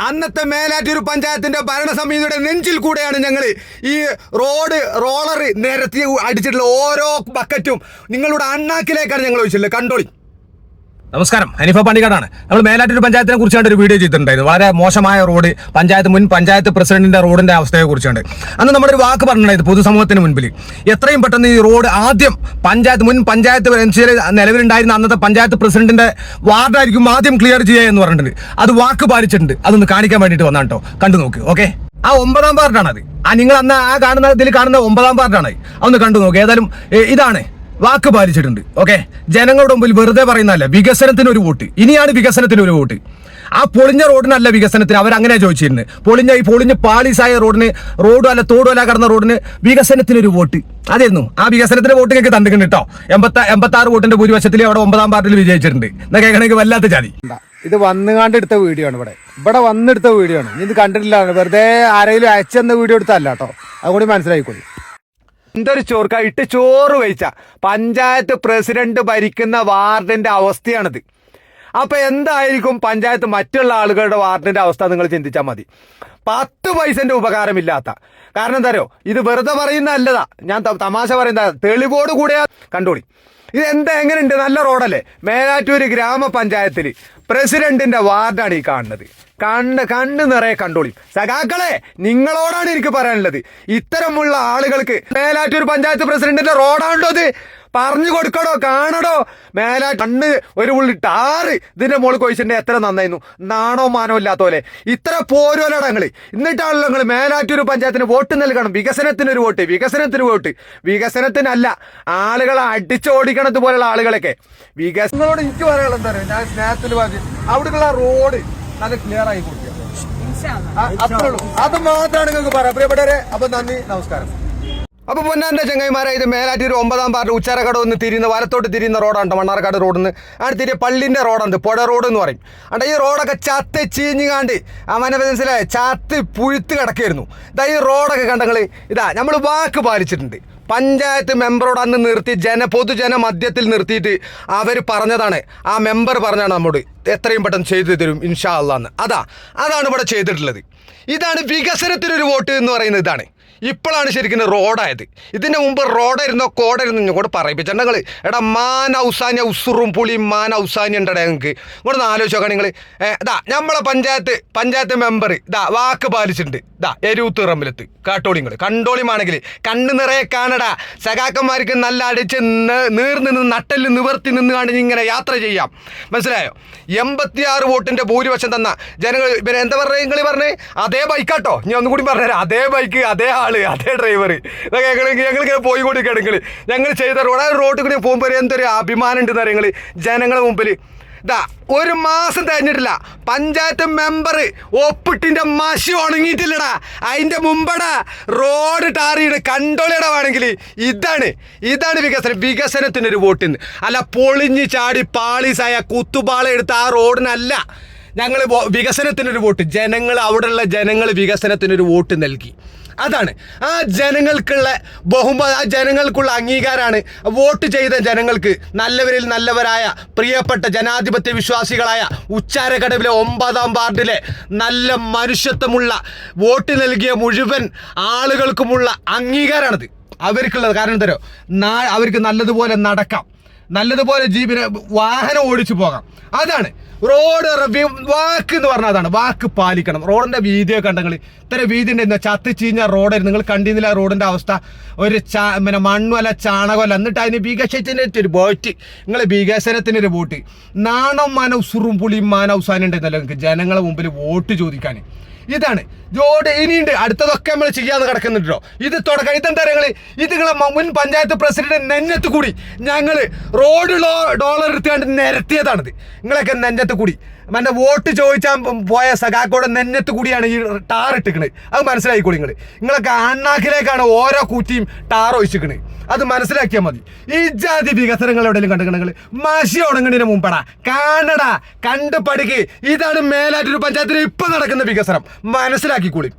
അന്നത്തെ മേലാറ്റൂർ പഞ്ചായത്തിന്റെ ഭരണസമിതിയുടെ നെഞ്ചിൽ കൂടെയാണ് ഞങ്ങൾ ഈ റോഡ് റോളർ നിരത്തി അടിച്ചിട്ടുള്ള ഓരോ ബക്കറ്റും നിങ്ങളുടെ അണ്ണാക്കിലേക്കാണ് ഞങ്ങൾ ഒഴിച്ചിട്ടുള്ളത്. കണ്ടോളി. നമസ്കാരം. ഹനീഫ പണ്ടിക്കാടാണ്. നമ്മൾ മേലാറ്റൂർ പഞ്ചായത്തിനെ കുറിച്ചാണ് ഒരു വീഡിയോ ചെയ്തിട്ടുണ്ടായിരുന്നു. വളരെ മോശമായ റോഡ് പഞ്ചായത്ത് മുൻ പഞ്ചായത്ത് പ്രസിഡന്റിന്റെ റോഡിന്റെ അവസ്ഥയെ കുറിച്ചാണ്. അന്ന് നമ്മുടെ ഒരു വാക്ക് പറഞ്ഞിട്ടുണ്ടായത് പൊതുസമൂഹത്തിന് മുൻപിൽ. എത്രയും പെട്ടെന്ന് ഈ റോഡ് ആദ്യം പഞ്ചായത്ത് മുൻ പഞ്ചായത്ത് നിലവിലുണ്ടായിരുന്ന അന്നത്തെ പഞ്ചായത്ത് പ്രസിഡന്റിന്റെ വാർഡായിരിക്കും ആദ്യം ക്ലിയർ ചെയ്യുക എന്ന് പറഞ്ഞിട്ടുണ്ട്. അത് വാക്ക് പാലിച്ചിട്ടുണ്ട്. അതൊന്ന് കാണിക്കാൻ വേണ്ടിയിട്ട് വന്നാണ് കേട്ടോ കണ്ടു നോക്ക് ഓക്കെ ആ ഒമ്പതാം പാർട്ടാണ് അത് ആ നിങ്ങൾ അന്ന് ആ കാണുന്ന ഇതിൽ കാണുന്ന ഒമ്പതാം പാർട്ടാണ് അതൊന്ന് കണ്ടു നോക്ക്. ഏതായാലും ഇതാണ്. വാക്ക് പാലിച്ചിട്ടുണ്ട് ഓക്കെ ജനങ്ങളുടെ മുമ്പിൽ വെറുതെ പറയുന്നതല്ല വികസനത്തിന് ഒരു വോട്ട്. ഇനിയാണ് വികസനത്തിന് ഒരു വോട്ട്. ആ പൊളിഞ്ഞ റോഡിനല്ല വികസനത്തിന് അവരങ്ങനെ ചോദിച്ചിരുന്നത്. പൊളിഞ്ഞ ഈ പൊളിഞ്ഞ പാളീസായ റോഡിന് റോഡും അല്ല തോടും അല്ല കടന്ന റോഡിന് വികസനത്തിന് ഒരു വോട്ട്. അതായിരുന്നു. ആ വികസനത്തിന് വോട്ട് ഞങ്ങൾക്ക് തന്നിട്ടുണ്ട് കേട്ടോ. എൺപത്തി എൺപത്തി ആറ് വോട്ടിന്റെ ഭൂരിപക്ഷത്തിൽ അവിടെ ഒമ്പതാം പാർട്ടിൽ വിജയിച്ചിട്ടുണ്ട്. എന്നാ കേൾക്കണമെങ്കിൽ വല്ലാത്ത ജാതി ഇത് വന്നുകാണ്ട് എടുത്ത വീഡിയോ ആണ് ഇവിടെ. ഇവിടെ വന്നെടുത്ത വീഡിയോ ആണ്. ഇത് കണ്ടിട്ടില്ല. വെറുതെ ആരെങ്കിലും അയച്ചെന്ന വീഡിയോ എടുത്തല്ല കേട്ടോ. അതുകൂടി മനസ്സിലായിക്കോളി. എന്തൊരു ചോർക്ക? ഇട്ട് ചോറ് വഹിച്ച പഞ്ചായത്ത് പ്രസിഡന്റ് ഭരിക്കുന്ന വാർഡിന്റെ അവസ്ഥയാണിത്. അപ്പൊ എന്തായിരിക്കും പഞ്ചായത്ത് മറ്റുള്ള ആളുകളുടെ വാർഡിന്റെ അവസ്ഥ നിങ്ങൾ ചിന്തിച്ചാൽ മതി. പത്ത് പൈസന്റെ ഉപകാരമില്ലാത്ത. കാരണം എന്താ ഇത് വെറുതെ പറയുന്ന അല്ലതാ ഞാൻ തമാശ പറയുന്ന തെളിവോട് കൂടെ കണ്ടോളി. ഇത് എന്താ എങ്ങനെയുണ്ട്? നല്ല റോഡല്ലേ? മേലാറ്റൂര് ഗ്രാമപഞ്ചായത്തിൽ പ്രസിഡന്റിന്റെ വാർഡാണ് ഈ കാണുന്നത്. കണ്ണ് കണ്ണ് നിറയെ കണ്ടോളി സഖാക്കളെ നിങ്ങളോടാണ് എനിക്ക് പറയാനുള്ളത്. ഇത്തരമുള്ള ആളുകൾക്ക് മേലാറ്റൂർ പഞ്ചായത്ത് പ്രസിഡന്റിന്റെ റോഡാണല്ലോ ഇത് പറഞ്ഞു കൊടുക്കടോ കാണടോ. മേലെ കണ്ണ് ഒരു ഉള്ളി ടാറ് ഇതിന്റെ മുകളിൽ കൊയിച്ചിട്ടുണ്ടെങ്കിൽ എത്ര നന്നായിരുന്നു. നാണോ മാനോ ഇല്ലാത്ത പോലെ ഇത്ര പോരോലട നിങ്ങൾ എന്നിട്ടാണല്ലോ നിങ്ങൾ മേലാറ്റൂർ പഞ്ചായത്തിന് വോട്ട് നൽകണം. വികസനത്തിന് ഒരു വോട്ട് വികസനത്തിന് വോട്ട്. വികസനത്തിനല്ല ആളുകളെ അടിച്ചോടിക്കണത് പോലുള്ള ആളുകളൊക്കെ. വികസനങ്ങളോട് എനിക്ക് പറയാനുള്ള എന്താ പറയുക ഞാൻ സ്നേഹത്തിൽ പറഞ്ഞു അവിടെയുള്ള റോഡ് നല്ല ക്ലിയർ ആയി കൊടുക്കുക ആ, അത്രേ ഉള്ളൂ. അത് മാത്രമാണ് നിങ്ങൾക്ക് പറയാം പ്രിയപ്പെട്ടവരെ അപ്പൊ നന്ദി നമസ്കാരം. അപ്പൊ പൊന്നാന്റെ ചങ്ങായിമാരെ ഇത് മേലാറ്റൂർ ഒമ്പതാം പാർട്ട് ഉച്ചാരക്കട ഒന്ന് തിരിയുന്ന വലത്തോട്ട് തിരിയുന്ന റോഡാണ് മണ്ണാർക്കാട് റോഡിൽ നിന്ന് ആണ് തിരിയ പള്ളിന്റെ റോഡാണ് പുഴ റോഡ് എന്ന് പറയും. അണ്ട ഈ റോഡൊക്കെ ചത്ത് ചീഞ്ഞുകാണ്ട് അവനെ മനസ്സിലായ ചത്ത് പുഴുത്ത് കിടക്കായിരുന്നു. ഇതാ ഈ റോഡൊക്കെ കണ്ടങ്ങൾ ഇതാ നമ്മൾ വാക്ക് പാലിച്ചിട്ടുണ്ട്. പഞ്ചായത്ത് മെമ്പറോട് അന്ന് നിർത്തി ജന പൊതുജന മധ്യത്തിൽ നിർത്തിയിട്ട് അവർ പറഞ്ഞതാണ്. ആ മെമ്പർ പറഞ്ഞാണ് നമ്മോട് എത്രയും പെട്ടെന്ന് ചെയ്തു തരും ഇൻഷാ അള്ളാന്ന് അതാ അതാണ് ഇവിടെ ചെയ്തിട്ടുള്ളത്. ഇതാണ് വികസനത്തിനൊരു വോട്ട് എന്ന് പറയുന്നത് ഇതാണ്. ഇപ്പോഴാണ് ശരിക്കും റോഡായത്. ഇതിന്റെ മുമ്പ് റോഡായിരുന്നോ കോടായിരുന്നു ഇങ്ങോട്ട് പറയിപ്പിച്ച. നിങ്ങൾ എടാ മാൻ ഔസാനി ഉസുറും പുളിയും മാൻ ഔസാനി ഉണ്ടടാ നിങ്ങൾക്ക് ഇങ്ങോട്ട് ആലോചിച്ച് നോക്കാം നിങ്ങൾ ഇതാ നമ്മളെ പഞ്ചായത്ത് പഞ്ചായത്ത് മെമ്പർ ഇതാ വാക്ക് പാലിച്ചിട്ടുണ്ട്. ഇതാ എരുത്ത് റമ്പിലെത്ത് കാട്ടോളി നിങ്ങൾ കണ്ടോളിയുമാണെങ്കിൽ കണ്ണ് നിറയെ കാണടാ. സഖാക്കന്മാർക്ക് നല്ല അടിച്ച് നീർന്ന് നിന്ന് നട്ടൽ നിവർത്തി നിന്ന് കാണിച്ച് ഇങ്ങനെ യാത്ര ചെയ്യാം. മനസ്സിലായോ? എൺപത്തിയാറ് വോട്ടിന്റെ ഭൂരിപക്ഷം തന്ന ജനങ്ങൾ പിന്നെ എന്താ പറയുക നിങ്ങൾ പറഞ്ഞേ? അതേ ബൈക്കാട്ടോ ഞാൻ ഒന്നും കൂടി പറഞ്ഞുതരാം. അതേ ബൈക്ക് അതേ ആൾ അതേ ഡ്രൈവർ ഞങ്ങൾ ഞങ്ങൾ ഞങ്ങളിങ്ങനെ പോയി കൊണ്ടിരിക്കുകയാണെങ്കിൽ ഞങ്ങൾ ചെയ്ത റോഡ് ആ റോഡിൽ കൂടി പോകുമ്പോൾ എന്തൊരു അഭിമാനം ഉണ്ടെന്ന് അറിയാം നിങ്ങൾ ജനങ്ങളെ മുമ്പിൽ ഇതാ ഒരു മാസം തന്നിട്ടില്ല പഞ്ചായത്ത് മെമ്പർ ഒപ്പിട്ടിന്റെ മഷി ഉണങ്ങിയിട്ടില്ലടാ. അതിന്റെ മുമ്പടാ റോഡ് ടാറിയുടെ കണ്ടോളിയുടെ വേണമെങ്കിൽ ഇതാണ് ഇതാണ് വികസനം. വികസനത്തിനൊരു വോട്ടിന്ന്. അല്ല പൊളിഞ്ഞ് ചാടി പാളീസായ കുത്തുപാള എടുത്ത ആ റോഡിനല്ല ഞങ്ങൾ വികസനത്തിനൊരു വോട്ട്. ജനങ്ങൾ അവിടെയുള്ള ജനങ്ങൾ വികസനത്തിനൊരു വോട്ട് നൽകി. അതാണ്. ആ ജനങ്ങൾക്കുള്ള ബഹുമ ആ ജനങ്ങൾക്കുള്ള അംഗീകാരമാണ് വോട്ട് ചെയ്ത ജനങ്ങൾക്ക് നല്ലവരിൽ നല്ലവരായ പ്രിയപ്പെട്ട ജനാധിപത്യ വിശ്വാസികളായ ഉച്ചാരക്കടവിലെ ഒമ്പതാം വാർഡിലെ നല്ല മനുഷ്യത്വമുള്ള വോട്ട് നൽകിയ മുഴുവൻ ആളുകൾക്കുമുള്ള അംഗീകാരമാണത് അവർക്കുള്ളത് കാരണം തരോ അവർക്ക് നല്ലതുപോലെ നടക്കാം. നല്ലതുപോലെ ജീവന വാഹനം ഓടിച്ചു പോകാം. അതാണ്. റോഡ് വാക്ക് എന്ന് പറഞ്ഞാൽ അതാണ്. വാക്ക് പാലിക്കണം. റോഡിന്റെ വീതിയൊക്കെ ഉണ്ടെങ്കിൽ ഇത്തരം വീതി ഉണ്ടായിരുന്നു ചത്ത് ചീഞ്ഞ റോഡായിരുന്നു. നിങ്ങൾ കണ്ടിരുന്നില്ല റോഡിന്റെ അവസ്ഥ. ഒരു ചാ പിന്നെ മണ്ണുമല്ല ചാണകമല്ല എന്നിട്ട് അതിന് വികസനത്തിന് ഒരു ബോട്ട് നിങ്ങൾ വികസനത്തിന് ഒരു വോട്ട് നാണം മാനവ് സുറും പുളിയും മാനവസാനം സാനുണ്ടായിരുന്നല്ലോ നിങ്ങൾക്ക് ജനങ്ങളെ മുമ്പിൽ വോട്ട് ചോദിക്കാൻ. ഇതാണ്. ജോഡ് ഇനിയുണ്ട്. അടുത്തതൊക്കെ നമ്മൾ ചെയ്യാതെ കിടക്കുന്നുണ്ടോ ഇത് തുടക്കം. ഇതെന്താ ഞങ്ങൾ ഇത് നിങ്ങളെ മുൻ പഞ്ചായത്ത് പ്രസിഡന്റ് നെഞ്ഞത്ത് കൂടി ഞങ്ങൾ റോഡ് ഡോളർ എടുത്തുകൊണ്ട് നിരത്തിയതാണിത്. നിങ്ങളൊക്കെ നെഞ്ഞത്ത് കൂടി. മറ്റേ വോട്ട് ചോദിച്ചാൽ പോയ സഖാക്കോടെ നെഞ്ഞത്ത് കൂടിയാണ് ഈ ടാർ ഇട്ടിക്കണത് അത് മനസ്സിലായിക്കോളി നിങ്ങൾ നിങ്ങളൊക്കെ അണ്ണാക്കിലേക്കാണ് ഓരോ കൂറ്റിയും ടാർ ഒഴിച്ചിക്കണത് അത് മനസ്സിലാക്കിയാൽ മതി. ഈ ജാതി വികസനങ്ങൾ എവിടെയെങ്കിലും കണ്ടുകണെങ്കിൽ മാഷി ഉണങ്ങണിന് മുമ്പടാ. കാണടാ. കണ്ട് പഠിക്ക്. ഇതാണ് മേലാറ്റൂർ പഞ്ചായത്തിൽ ഇപ്പൊ നടക്കുന്ന വികസനം. മനസ്സിലാക്കിക്കൂടി?